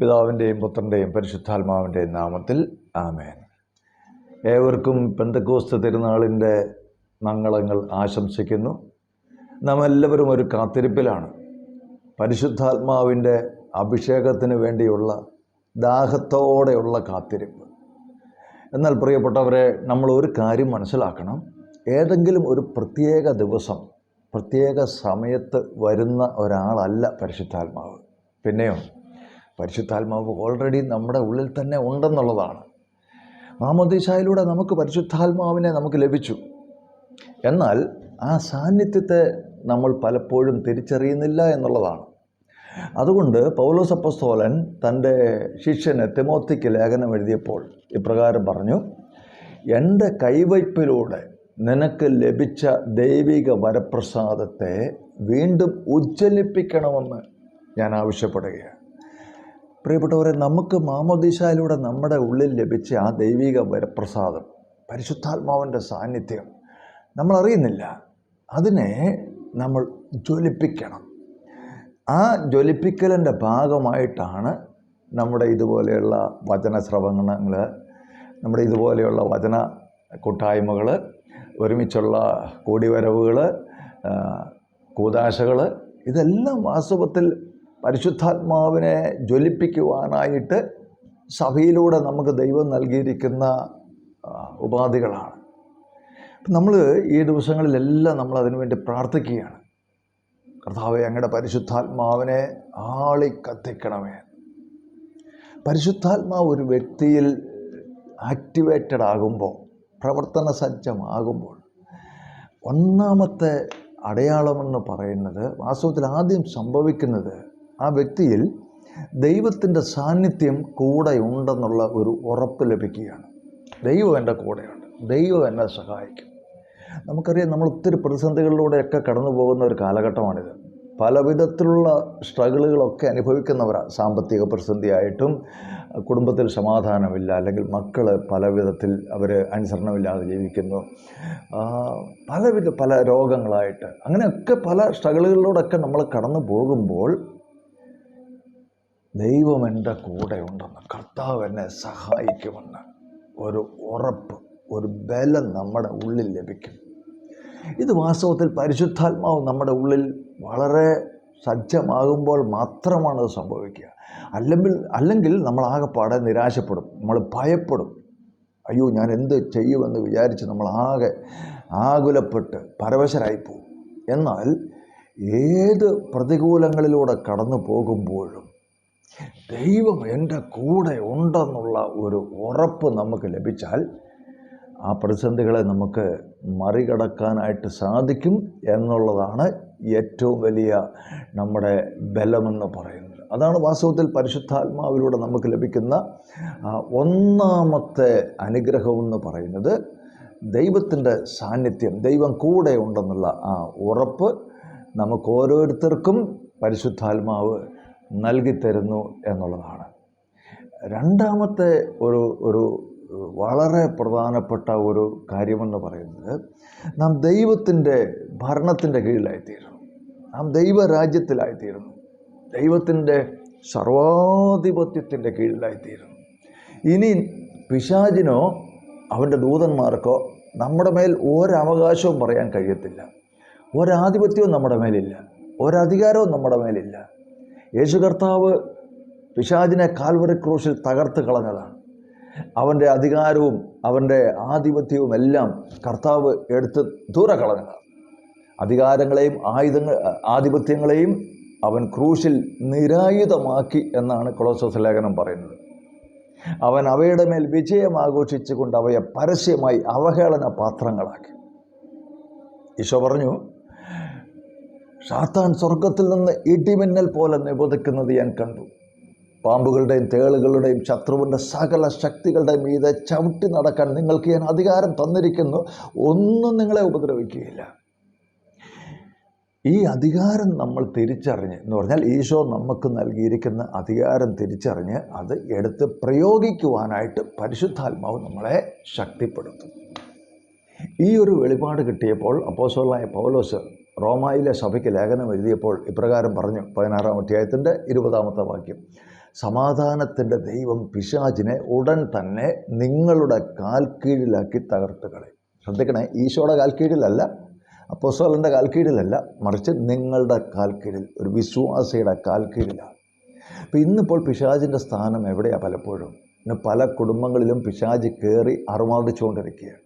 പിതാവിന്റെയും പുത്രന്റെയും പരിശുദ്ധാത്മാവിന്റെയും നാമത്തിൽ ആമേൻ. ഏവർക്കും പെന്തക്കോസ്ത് തിരുനാളിന്റെ മംഗളങ്ങൾ ആശംസിക്കുന്നു. നാം എല്ലാവരും ഒരു കാത്തിരിപ്പിലാണ്. പരിശുദ്ധാത്മാവിന്റെ അഭിഷേകത്തിന് വേണ്ടിയുള്ള ദാഹത്തോടെയുള്ള കാത്തിരിപ്പ്. എന്നാൽ പ്രിയപ്പെട്ടവരെ നമ്മൾ ഒരു കാര്യം മനസ്സിലാക്കണം. ഏതെങ്കിലും ഒരു പ്രത്യേക ദിവസം പ്രത്യേക സമയത്ത് വരുന്ന ഒരാളല്ല പരിശുദ്ധാത്മാവ്. പിന്നെയോ പരിശുദ്ധാത്മാവ് ഓൾറെഡി നമ്മുടെ ഉള്ളിൽ തന്നെ ഉണ്ടെന്നുള്ളതാണ്. മാമോദീശായിലൂടെ നമുക്ക് പരിശുദ്ധാത്മാവിനെ നമുക്ക് ലഭിച്ചു. എന്നാൽ ആ സാന്നിധ്യത്തെ നമ്മൾ പലപ്പോഴും തിരിച്ചറിയുന്നില്ല എന്നുള്ളതാണ്. അതുകൊണ്ട് പൗലോസപ്പസ്തോലൻ തന്റെ ശിഷ്യന് തിമോത്തിക്ക് ലേഖനം എഴുതിയപ്പോൾ ഇപ്രകാരം പറഞ്ഞു എന്റെ കൈവയ്പിലൂടെ നിനക്ക് ലഭിച്ച ദൈവിക വരപ്രസാദത്തെ വീണ്ടും ഉജ്ജ്വലിപ്പിക്കണമെന്ന് ഞാൻ ആവശ്യപ്പെടുകയാണ്. പ്രിയപ്പെട്ടവരെ നമുക്ക് മാമോദീശയിലൂടെ നമ്മുടെ ഉള്ളിൽ ലഭിച്ച ആ ദൈവിക വരപ്രസാദം പരിശുദ്ധാത്മാവിന്റെ സാന്നിധ്യം നമ്മളറിയുന്നില്ല. അതിനെ നമ്മൾ ജ്വലിപ്പിക്കണം. ആ ജ്വലിപ്പിക്കലിന്റെ ഭാഗമായിട്ടാണ് നമ്മുടെ ഇതുപോലെയുള്ള വചന ശ്രവണങ്ങൾ നമ്മുടെ ഇതുപോലെയുള്ള വചന കൂട്ടായ്മകൾ ഒരുമിച്ചുള്ള കൂടിവരവുകൾ കൂതാശകൾ ഇതെല്ലാം വാസ്തവത്തിൽ പരിശുദ്ധാത്മാവിനെ ജ്വലിപ്പിക്കുവാനായിട്ട് സഭയിലൂടെ നമുക്ക് ദൈവം നൽകിയിരിക്കുന്ന ഉപാധികളാണ്. നമ്മൾ ഈ ദിവസങ്ങളിലെല്ലാം നമ്മൾ അതിനുവേണ്ടി പ്രാർത്ഥിക്കുകയാണ്. കർത്താവെ അങ്ങയുടെ പരിശുദ്ധാത്മാവിനെ ആളി കത്തിക്കണമേ. പരിശുദ്ധാത്മാവ് ഒരു വ്യക്തിയിൽ ആക്ടിവേറ്റഡ് ആകുമ്പോൾ പ്രവർത്തന സജ്ജമാകുമ്പോൾ ഒന്നാമത്തെ അടയാളമെന്ന് പറയുന്നത് വാസ്തവത്തിൽ ആദ്യം സംഭവിക്കുന്നത് ആ വ്യക്തിയിൽ ദൈവത്തിന്റെ സാന്നിധ്യം കൂടെ ഉണ്ടെന്നുള്ള ഒരു ഉറപ്പ് ലഭിക്കുകയാണ്. ദൈവം എന്റെ കൂടെയുണ്ട്. ദൈവം എന്നെ സഹായിക്കും. നമുക്കറിയാം നമ്മൾ ഒത്തിരി പ്രതിസന്ധികളിലൂടെയൊക്കെ കടന്നു പോകുന്ന ഒരു കാലഘട്ടമാണിത്. പലവിധത്തിലുള്ള സ്ട്രഗിളുകളൊക്കെ അനുഭവിക്കുന്നവരാണ് സാമ്പത്തിക പ്രതിസന്ധിയായിട്ടും കുടുംബത്തിൽ സമാധാനമില്ല അല്ലെങ്കിൽ മക്കൾ പലവിധത്തിൽ അവർ അനുസരണമില്ലാതെ ജീവിക്കുന്നു. പലവിധ പല രോഗങ്ങളായിട്ട്. അങ്ങനെയൊക്കെ പല സ്ട്രഗിളുകളിലൂടെയൊക്കെ നമ്മൾ കടന്നു പോകുമ്പോൾ ദൈവം എന്റെ കൂടെ ഉണ്ടെന്ന് കർത്താവ് എന്നെ സഹായിക്കുമെന്ന് ഒരു ഉറപ്പ് ഒരു ബലം നമ്മുടെ ഉള്ളിൽ ലഭിക്കും. ഇത് വാസ്തവത്തിൽ പരിശുദ്ധാത്മാവ് നമ്മുടെ ഉള്ളിൽ വളരെ സജ്ജമാകുമ്പോൾ മാത്രമാണ് അത് സംഭവിക്കുക. അല്ലെങ്കിൽ അല്ലെങ്കിൽ നമ്മൾ ആകെപ്പാടെ നിരാശപ്പെടും നമ്മൾ ഭയപ്പെടും. അയ്യോ ഞാൻ എന്ത് ചെയ്യുമെന്ന് വിചാരിച്ച് നമ്മൾ ആകെ ആകുലപ്പെട്ട് പരവശരായിപ്പോവും. എന്നാൽ ഏത് പ്രതികൂലങ്ങളിലൂടെ കടന്നു പോകുമ്പോഴും ദൈവം എന്റെ കൂടെ ഉണ്ടെന്നുള്ള ഒരു ഉറപ്പ് നമുക്ക് ലഭിച്ചാൽ ആ പ്രതിസന്ധികളെ നമുക്ക് മറികടക്കാനായിട്ട് സാധിക്കും എന്നുള്ളതാണ് ഏറ്റവും വലിയ നമ്മുടെ ബലമെന്ന് പറയുന്നത്. അതാണ് വാസ്തവത്തിൽ പരിശുദ്ധാത്മാവിലൂടെ നമുക്ക് ലഭിക്കുന്ന ഒന്നാമത്തെ അനുഗ്രഹമെന്ന് പറയുന്നത് ദൈവത്തിന്റെ സാന്നിധ്യം ദൈവം കൂടെ ഉണ്ടെന്നുള്ള ആ ഉറപ്പ് നമുക്ക് ഓരോരുത്തർക്കും പരിശുദ്ധാത്മാവ് നൽകിത്തരുന്നു എന്നുള്ളതാണ്. രണ്ടാമത്തെ ഒരു ഒരു വളരെ പ്രധാനപ്പെട്ട ഒരു കാര്യമെന്ന് പറയുന്നത് നാം ദൈവത്തിന്റെ ഭരണത്തിന്റെ കീഴിലായിത്തീരുന്നു. നാം ദൈവരാജ്യത്തിലായിത്തീരുന്നു. ദൈവത്തിന്റെ സർവാധിപത്യത്തിന്റെ കീഴിലായിത്തീരുന്നു. ഇനി പിശാചിനോ അവന്റെ ദൂതന്മാർക്കോ നമ്മുടെ മേൽ ഒരവകാശവും പറയാൻ കഴിയത്തില്ല. ഒരാധിപത്യവും നമ്മുടെ മേലില്ല. ഒരധികാരവും നമ്മുടെ മേലില്ല. യേശു കർത്താവ് പിശാജിനെ കാൽവറി ക്രൂശിൽ തകർത്ത് കളഞ്ഞതാണ്. അവന്റെ അധികാരവും അവന്റെ ആധിപത്യവും എല്ലാം കർത്താവ് എടുത്ത് ദൂരെ കളഞ്ഞതാണ്. അധികാരങ്ങളെയും ആയുധങ്ങൾ ആധിപത്യങ്ങളെയും അവൻ ക്രൂശിൽ നിരായുധമാക്കി എന്നാണ് കൊളോസോസ് ലേഖനം പറയുന്നത്. അവൻ അവയുടെ മേൽ വിജയം ആഘോഷിച്ചുകൊണ്ട് അവയെ പരസ്യമായി അവഹേളന പാത്രങ്ങളാക്കി ഈശോ പറഞ്ഞു ഷാത്താൻ സ്വർഗത്തിൽ നിന്ന് ഇടിമിന്നൽ പോലെ നിബദിക്കുന്നത് ഞാൻ കണ്ടു. പാമ്പുകളുടെയും തേളുകളുടെയും ശത്രുവിന്റെ സകല ശക്തികളുടെ മീതെ ചവിട്ടി നടക്കാൻ നിങ്ങൾക്ക് ഞാൻ അധികാരം തന്നിരിക്കുന്നു. ഒന്നും നിങ്ങളെ ഉപദ്രവിക്കുകയില്ല. ഈ അധികാരം നമ്മൾ തിരിച്ചറിഞ്ഞ് എന്ന് പറഞ്ഞാൽ ഈശോ നമുക്ക് നൽകിയിരിക്കുന്ന അധികാരം തിരിച്ചറിഞ്ഞ് അത് എടുത്ത് പ്രയോഗിക്കുവാനായിട്ട് പരിശുദ്ധാത്മാവ് നമ്മളെ ശക്തിപ്പെടുത്തും. ഈ ഒരു വെളിപാട് കിട്ടിയപ്പോൾ അപ്പോസോളായ പൗലോസ് റോമായിലെ സഭയ്ക്ക് ലേഖനം എഴുതിയപ്പോൾ ഇപ്രകാരം പറഞ്ഞു പതിനാറാം അധ്യായത്തിന്റെ ഇരുപതാമത്തെ വാക്യം. സമാധാനത്തിന്റെ ദൈവം പിശാചിനെ ഉടൻ തന്നെ നിങ്ങളുടെ കാൽക്കീഴിലാക്കി തകർത്ത് കളയും. ശ്രദ്ധിക്കണേ ഈശോയുടെ കാൽക്കീഴിലല്ല കീഴിലല്ല കാൽക്കീഴിലല്ല കാൽ കീഴിലല്ല മറിച്ച് നിങ്ങളുടെ കാൽക്കീഴിൽ കീഴിൽ ഒരു വിശ്വാസിയുടെ കാൽക്കീഴിലാണ്. അപ്പോൾ ഇന്നിപ്പോൾ പിശാചിന്റെ സ്ഥാനം എവിടെയാണ് പലപ്പോഴും? ഇന്ന് പല കുടുംബങ്ങളിലും പിശാജ് കയറി അറുമാടിച്ചുകൊണ്ടിരിക്കുകയാണ്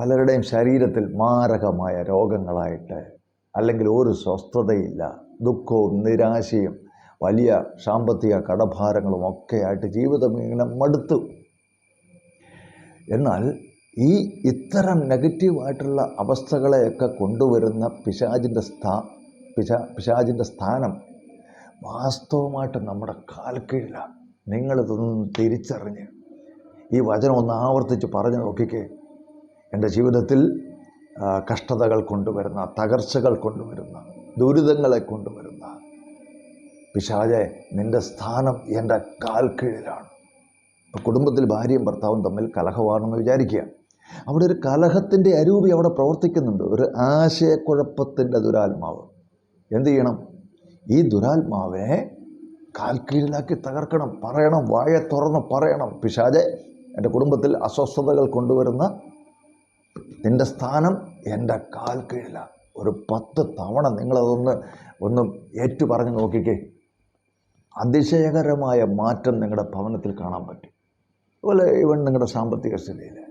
പലരുടെയും ശരീരത്തിൽ മാരകമായ രോഗങ്ങളായിട്ട് അല്ലെങ്കിൽ ഒരു സ്വസ്ഥതയില്ല. ദുഃഖവും നിരാശയും വലിയ സാമ്പത്തിക കടഭാരങ്ങളും ഒക്കെ ആയിട്ട് ജീവിതം ഇങ്ങനെ മടുത്തു. എന്നാൽ ഈ ഇത്തരം നെഗറ്റീവായിട്ടുള്ള അവസ്ഥകളെയൊക്കെ കൊണ്ടുവരുന്ന പിശാജിന്റെ സ്ഥാ പിശാ പിശാജിന്റെ സ്ഥാനം വാസ്തവമായിട്ട് നമ്മുടെ കാൽക്കീഴിലാണ് നിങ്ങളിതൊന്നും തിരിച്ചറിഞ്ഞ്. ഈ വചനം ഒന്ന് ആവർത്തിച്ച് പറഞ്ഞു നോക്കിക്കേ. എന്റെ ജീവിതത്തിൽ കഷ്ടതകൾ കൊണ്ടുവരുന്ന തകർച്ചകൾ കൊണ്ടുവരുന്ന ദുരിതങ്ങളെ കൊണ്ടുവരുന്ന. പിശാജെ നിന്റെ സ്ഥാനം എന്റെ കാൽ കീഴിലാണ് ഇപ്പോൾ കുടുംബത്തിൽ ഭാര്യയും ഭർത്താവും തമ്മിൽ കലഹമാണെന്ന് വിചാരിക്കുക. അവിടെ ഒരു കലഹത്തിന്റെ അരൂപി അവിടെ പ്രവർത്തിക്കുന്നുണ്ട്. ഒരു ആശയക്കുഴപ്പത്തിന്റെ ദുരാത്മാവ്. എന്തു ചെയ്യണം? ഈ ദുരാത്മാവിനെ കാൽ കീഴിലാക്കി തകർക്കണം. പറയണം വായ തുറന്ന് പറയണം. പിശാജെ എന്റെ കുടുംബത്തിൽ അസ്വസ്ഥതകൾ കൊണ്ടുവരുന്ന നിന്റെ സ്ഥാനം എന്റെ കാൽ കീഴിലാണ് ഒരു പത്ത് തവണ നിങ്ങളതൊന്ന് ഒന്ന് ഏറ്റു പറഞ്ഞ് നോക്കിക്കേ. അതിശയകരമായ മാറ്റം നിങ്ങളുടെ ഭവനത്തിൽ കാണാൻ പറ്റും. അതുപോലെ ഇവൻ നിങ്ങളുടെ സാമ്പത്തിക സ്ഥിതിയിൽ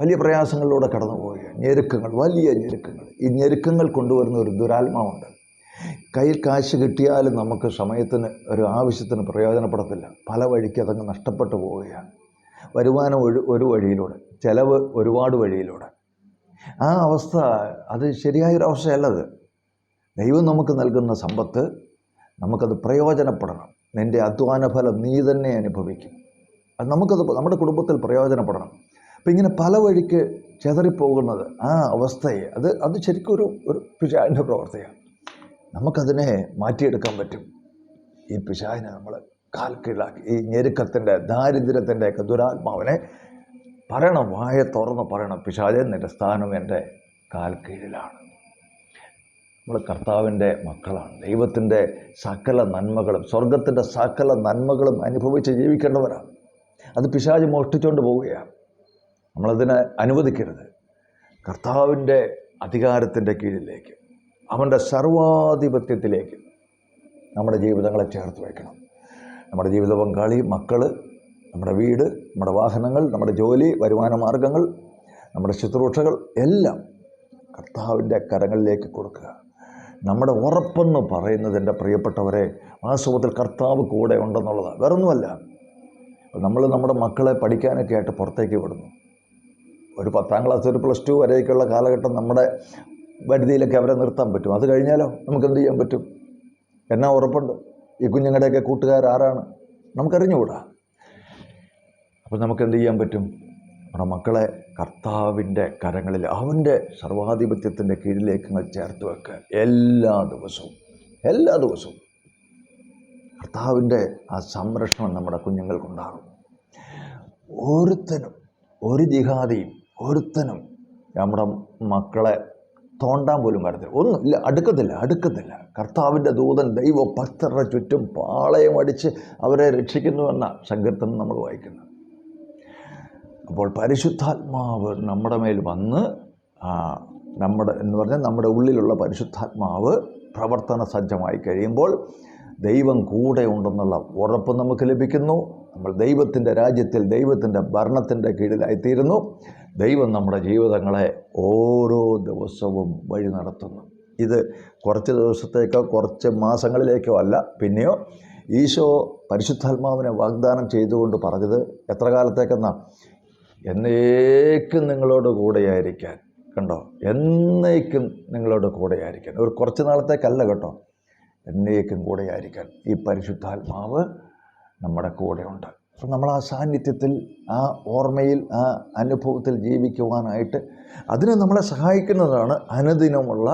വലിയ പ്രയാസങ്ങളിലൂടെ കടന്നു പോയ ഞെരുക്കങ്ങൾ വലിയ ഞെരുക്കങ്ങൾ. ഈ ഞെരുക്കങ്ങൾ കൊണ്ടുവരുന്ന ഒരു ദുരാത്മാവുണ്ട്. കയ്യിൽ കാശ് കിട്ടിയാലും നമുക്ക് സമയത്തിന് ഒരു ആവശ്യത്തിന് പ്രയോജനപ്പെടത്തില്ല. പല വഴിക്ക് അതങ്ങ് നഷ്ടപ്പെട്ടു പോവുകയാണ്. വരുമാനം ഒരു ഒരു വഴിയിലൂടെ ചിലവ് ഒരുപാട് വഴിയിലൂടെ. ആ അവസ്ഥ അത് ശരിയായൊരു അവസ്ഥയല്ലത് ദൈവം നമുക്ക് നൽകുന്ന സമ്പത്ത് നമുക്കത് പ്രയോജനപ്പെടണം. നിന്റെ അധ്വാന ഫലം നീ തന്നെ അനുഭവിക്കും. അത് നമുക്കത് നമ്മുടെ കുടുംബത്തിൽ പ്രയോജനപ്പെടണം. അപ്പം ഇങ്ങനെ പല വഴിക്ക് ചെതറിപ്പോകുന്നത് ആ അവസ്ഥയെ അത് അത് ശരിക്കും ഒരു ഒരു പിശാചിന്റെ പ്രവർത്തിയാണ്. നമുക്കതിനെ മാറ്റിയെടുക്കാൻ പറ്റും. ഈ പിശാചിനെ നമ്മൾ കാൽ കീഴാക്കി ഈ ഞെരുക്കത്തിന്റെ ദാരിദ്ര്യത്തിന്റെയൊക്കെ ദുരാത്മാവിനെ പറയണം വായ തുറന്ന് പറയണം. പിശാചെ നിന്റെ സ്ഥാനം എന്റെ കാൽ കീഴിലാണ് നമ്മൾ കർത്താവിന്റെ മക്കളാണ്. ദൈവത്തിന്റെ സകല നന്മകളും സ്വർഗത്തിന്റെ സകല നന്മകളും അനുഭവിച്ച് ജീവിക്കേണ്ടവരാണ്. അത് പിശാജ് മോഷ്ടിച്ചുകൊണ്ട് പോവുകയാണ്. നമ്മളതിനെ അനുവദിക്കരുത്. കർത്താവിന്റെ അധികാരത്തിന്റെ കീഴിലേക്ക് അവന്റെ സർവാധിപത്യത്തിലേക്ക് നമ്മുടെ ജീവിതങ്ങളെ ചേർത്ത് വയ്ക്കണം. നമ്മുടെ ജീവിത പങ്കാളി മക്കൾ നമ്മുടെ വീട് നമ്മുടെ വാഹനങ്ങൾ നമ്മുടെ ജോലി വരുമാന മാർഗങ്ങൾ നമ്മുടെ ശുശ്രൂഷകൾ എല്ലാം കർത്താവിന്റെ കരങ്ങളിലേക്ക് കൊടുക്കുക. നമ്മുടെ ഉറപ്പെന്ന് പറയുന്നത് എന്റെ പ്രിയപ്പെട്ടവരെ വാസ്തവത്തിൽ കർത്താവ് കൂടെ ഉണ്ടെന്നുള്ളതാണ്. വേറൊന്നുമല്ല. നമ്മൾ നമ്മുടെ മക്കളെ പഠിക്കാനൊക്കെ ആയിട്ട് പുറത്തേക്ക് വിടുന്നു. ഒരു പത്താം ക്ലാസ് ഒരു പ്ലസ് ടു വരെയൊക്കെയുള്ള കാലഘട്ടം നമ്മുടെ വരുതിയിലൊക്കെ അവരെ നിർത്താൻ പറ്റും. അത് കഴിഞ്ഞാലോ? നമുക്ക് എന്ത് ചെയ്യാൻ പറ്റും? എന്നാ ഉറപ്പുണ്ട്. ഈ കുഞ്ഞുങ്ങളുടെയൊക്കെ കൂട്ടുകാർ ആരാണ്? നമുക്കറിഞ്ഞുകൂടാ. അപ്പോൾ നമുക്ക് എന്ത് ചെയ്യാൻ പറ്റും? നമ്മുടെ മക്കളെ കർത്താവിന്റെ കരങ്ങളിൽ അവന്റെ സർവാധിപത്യത്തിന്റെ കീഴിലേക്ക് നിങ്ങൾ ചേർത്ത് വെക്കുക. എല്ലാ ദിവസവും എല്ലാ ദിവസവും കർത്താവിന്റെ ആ സംരക്ഷണം നമ്മുടെ കുഞ്ഞുങ്ങൾക്കുണ്ടാകും ഒരുത്തനും ഒരു ജിഹാദിയും ഒരുത്തനും നമ്മുടെ മക്കളെ തോണ്ടാൻ പോലും വരത്തില്ല. ഒന്നും ഇല്ല അടുക്കത്തില്ല അടുക്കത്തില്ല. കർത്താവിന്റെ ദൂതൻ ദൈവ ഭക്തരുടെ ചുറ്റും പാളയം അടിച്ച് അവരെ രക്ഷിക്കുന്നുവെന്ന സങ്കീർത്തനം നമ്മൾ വായിക്കുന്നത്. അപ്പോൾ പരിശുദ്ധാത്മാവ് നമ്മുടെ മേൽ വന്ന് നമ്മുടെ എന്ന് പറഞ്ഞാൽ നമ്മുടെ ഉള്ളിലുള്ള പരിശുദ്ധാത്മാവ് പ്രവർത്തന സജ്ജമായി കഴിയുമ്പോൾ ദൈവം കൂടെ ഉണ്ടെന്നുള്ള ഉറപ്പ് നമുക്ക് ലഭിക്കുന്നു. നമ്മൾ ദൈവത്തിന്റെ രാജ്യത്തിൽ ദൈവത്തിന്റെ ഭരണത്തിന്റെ കീഴിലായിത്തീരുന്നു. ദൈവം നമ്മുടെ ജീവിതങ്ങളെ ഓരോ ദിവസവും വഴി നടത്തുന്നു. ഇത് കുറച്ച് ദിവസത്തേക്കോ കുറച്ച് മാസങ്ങളിലേക്കോ അല്ല പിന്നെയോ ഈശോ പരിശുദ്ധാത്മാവിനെ വാഗ്ദാനം ചെയ്തുകൊണ്ട് പറഞ്ഞത് എത്ര കാലത്തേക്കെന്നാ? എന്നേക്കും നിങ്ങളോട് കൂടെയായിരിക്കാൻ. കണ്ടോ? എന്നേക്കും നിങ്ങളോട് കൂടെയായിരിക്കാൻ. ഒരു കുറച്ച് നാളത്തേക്കല്ല കേട്ടോ. എന്നേക്കും കൂടെയായിരിക്കാൻ ഈ പരിശുദ്ധാത്മാവ് നമ്മുടെ കൂടെയുണ്ട് അപ്പം നമ്മൾ ആ സാന്നിധ്യത്തിൽ ആ ഓർമ്മയിൽ ആ അനുഭവത്തിൽ ജീവിക്കുവാനായിട്ട് അതിനെ നമ്മളെ സഹായിക്കുന്നതാണ് അനുദിനമുള്ള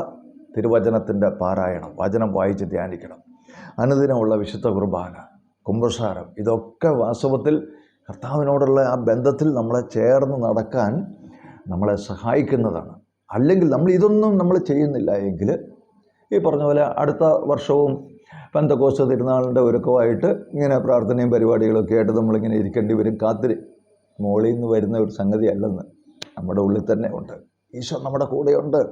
തിരുവചനത്തിന്റെ പാരായണം. വചനം വായിച്ച് ധ്യാനിക്കണം. അനുദിനമുള്ള വിശുദ്ധ കുർബാന കുംഭസാരം ഇതൊക്കെ വാസ്തവത്തിൽ കർത്താവിനോടുള്ള ആ ബന്ധത്തിൽ നമ്മളെ ചേർന്ന് നടക്കാൻ നമ്മളെ സഹായിക്കുന്നതാണ്. അല്ലെങ്കിൽ നമ്മൾ ഇതൊന്നും നമ്മൾ ചെയ്യുന്നില്ല എങ്കിൽ ഈ പറഞ്ഞ പോലെ അടുത്ത വർഷവും പന്തക്കോസ്ത തിരുനാളിന്റെ ഒരുക്കമായിട്ട് ഇങ്ങനെ പ്രാർത്ഥനയും പരിപാടികളൊക്കെ ആയിട്ട് നമ്മളിങ്ങനെ ഇരിക്കേണ്ടി വരും. കാത്തിരി. മോളിൽ നിന്ന് വരുന്ന ഒരു സംഗതി അല്ലെന്ന് നമ്മുടെ ഉള്ളിൽ തന്നെ ഉണ്ട്. ഈശോ നമ്മുടെ കൂടെയുണ്ട്.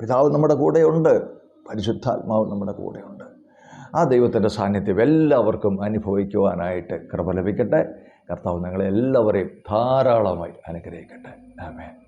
പിതാവ് നമ്മുടെ കൂടെയുണ്ട്. പരിശുദ്ധാത്മാവ് നമ്മുടെ കൂടെയുണ്ട്. ആ ദൈവത്തിന്റെ സാന്നിധ്യം എല്ലാവർക്കും അനുഭവിക്കുവാനായിട്ട് കൃപ ലഭിക്കട്ടെ. കർത്താവ് നിങ്ങളെ എല്ലാവരെയും ധാരാളമായി അനുഗ്രഹിക്കട്ടെ. ആമേൻ.